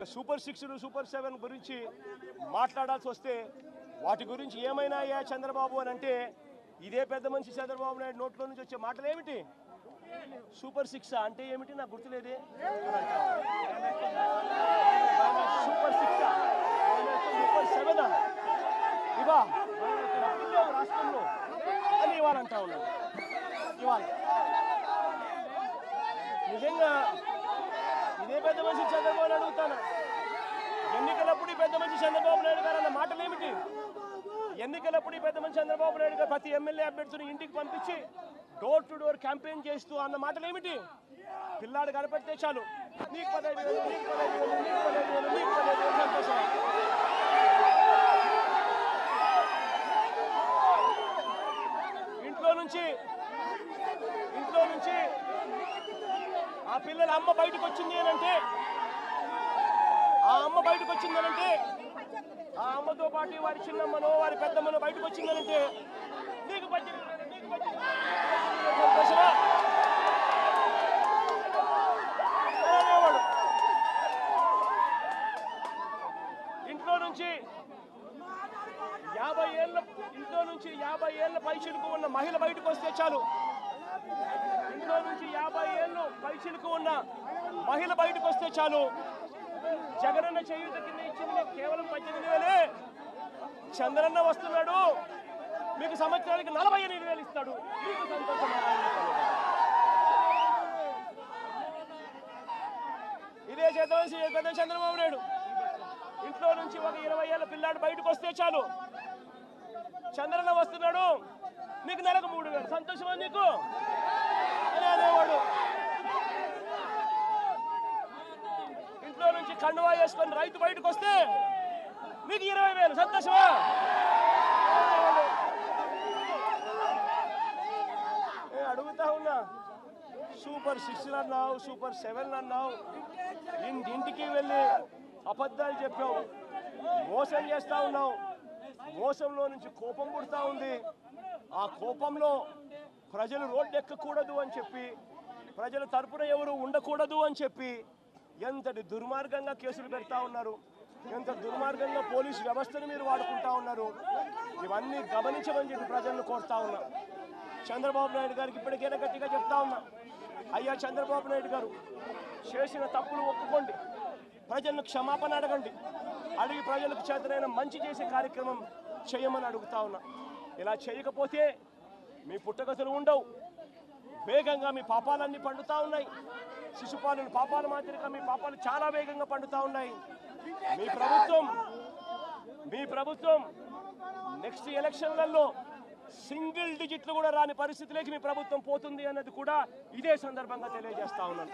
Super six super seven గురించి మాట్లాడాల్సి వస్తే వాటి గురించి ఏమైనా అయ్యా చంద్రబాబు అని అంటే ఇదే పెద్ద మనిషి చంద్రబాబు నాయుడు నోట్లో నుంచి వచ్చే మాటలు ఏమిటి సూపర్ సిక్స్ అంటే ఏమిటి? నాకు గుర్తులేదే. సూపర్ సిక్స్ సూపర్ సెవెన్ ఇవా? రాష్ట్రంలో అని ఇవాళ అంటా ఉన్నాను ఇవాళ. నిజంగా ఇదే పెద్ద మనిషి చంద్రబాబు అడుగుతాను? ఎన్నికలప్పుడు ఈ పెద్ద మనిషి చంద్రబాబు నాయుడు గారు అన్న మాటలు ఏమిటి ఎన్నికలప్పుడు ఈ పెద్ద మనిషి చంద్రబాబు నాయుడు గారు ప్రతి ఎమ్మెల్యే అభ్యర్థిని ఇంటికి పంపించి డోర్ టు డోర్ క్యాంపెయిన్ చేస్తూ అన్న మాటలు ఏమిటి పిల్లాడు కనపడితే చాలు. నీకు పదహైదు వేలు నీకు పదహైదు వేలు నీకు పదహైదు వేలు నీకు పదహైదు వేలు సంతోషం ఇంట్లో నుంచి ఇంట్లో నుంచి ఆ పిల్లల అమ్మ బయటకు వచ్చింది అంటే ఆ అమ్మ బయటకు వచ్చింది అంటే ఆ అమ్మతో పాటు వారి చిన్నమ్మనో వారి పెద్దమ్మనో బయటకు వచ్చింది అంటే నీకు ఇంట్లో నుంచి యాభై ఏళ్ళ ఇంట్లో నుంచి యాభై ఏళ్ళ పైచిలుకు ఉన్న మహిళ బయటకు వస్తే చాలు. చిలుకు ఉన్న మహిళ బయటకు వస్తే చాలు. జగనన్న చేయూత కింద ఇచ్చింది కేవలం పద్దెనిమిది వేలే. చంద్రన్న వస్తున్నాడు. మీకు సంవత్సరానికి నలభై ఎనిమిది వేలు ఇస్తాడు. మీకు ఇదే చేద్దామని పెద్ద చంద్రబాబు నాయుడు. ఇంట్లో నుంచి ఒక ఇరవై ఏళ్ళ పిల్లాడు బయటకు వస్తే చాలు. చంద్రన్న వస్తున్నాడు. నీకు నెలకు మూడు వేలు. సంతోషమా నీకు అని అనేవాడు ఇంట్లో నుంచి కండువా వేసుకొని రైతు బయటకు వస్తే మీకు ఇరవై వేలు. సంతోషమా? అడుగుతా ఉన్నా. సూపర్ సిక్స్ అన్నావు సూపర్ సెవెన్ అన్నావు. ఇంటింటికి వెళ్ళి అబద్ధాలు చెప్పావు. మోసం చేస్తా ఉన్నావు. మోసంలో నుంచి కోపం పుడతా ఉంది. ఆ కోపంలో ప్రజలు రోడ్డు ఎక్కకూడదు అని చెప్పి ప్రజల తరపున ఎవరు ఉండకూడదు అని చెప్పి ఎంతటి దుర్మార్గంగా కేసులు పెడతా ఉన్నారు? ఎంత దుర్మార్గంగా పోలీసు వ్యవస్థను మీరు వాడుకుంటా ఉన్నారు? ఇవన్నీ గమనించమని చెప్పి ప్రజలను కోరుతా ఉన్నా. చంద్రబాబు నాయుడు గారికి ఇప్పటికైనా గట్టిగా చెప్తా ఉన్నా. అయ్యా చంద్రబాబు నాయుడు గారు చేసిన తప్పులు ఒప్పుకోండి. ప్రజలను క్షమాపణ అడగండి. అడిగి ప్రజలకు చేతనైన మంచి చేసే కార్యక్రమం చేయమని అడుగుతా ఉన్నా. ఇలా చేయకపోతే మీ పుట్టగతులు ఉండవు. వేగంగా మీ పాపాలన్నీ పండుతా ఉన్నాయి. శిశుపాలను పాపాల మాదిరిగా మీ పాపాలు చాలా వేగంగా పండుతా ఉన్నాయి. మీ ప్రభుత్వం మీ ప్రభుత్వం నెక్స్ట్ ఎలక్షన్లలో సింగిల్ డిజిట్లు కూడా రాని పరిస్థితిలోకి మీ ప్రభుత్వం పోతుంది అన్నది కూడా ఇదే సందర్భంగా తెలియజేస్తా ఉన్నాను.